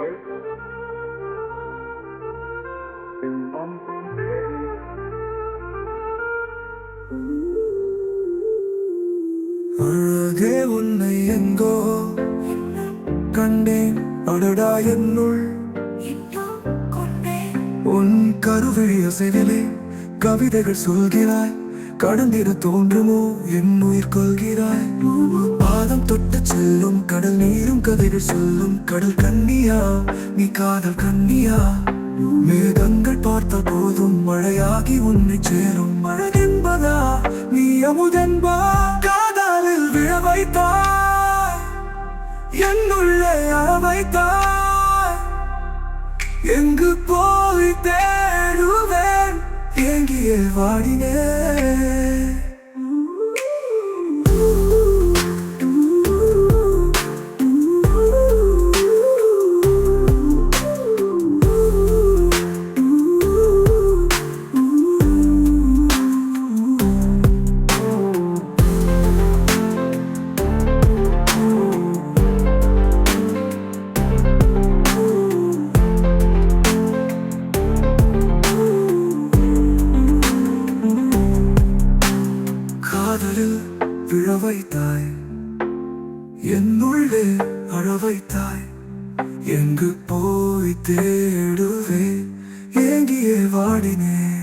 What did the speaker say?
அழகே உன்னை எங்கோ கண்டேன். அடடா என்னுள் உன் கருவிழிய செவிலே கவிதைகள் சொல்கிறாய். கடந்திட தோன்றுமோ என் உயிர் கொள்கிறாய். பாதம் தொட்டு செல்லும் கடல் நீரும் கதைகள் சொல்லும் கடல் கண்ணியா நீ காதல் கண்ணியா மேகங்கள் பார்த்த போதும் மழையாகி உன்னை சேரும் மழகென்பதா நீ அமுதென்பா. காதலில் விழ வைத்தாய் என்னுள்ளே அழ வைத்தாய். எங்கு போய் தேடுவேன் எங்கே வாடினேன் பிழவைத்தாய் என்னுள்ளே அழவைத்தாய். எங்கு போய் தேடுவே ஏங்கியே வாடினேன்.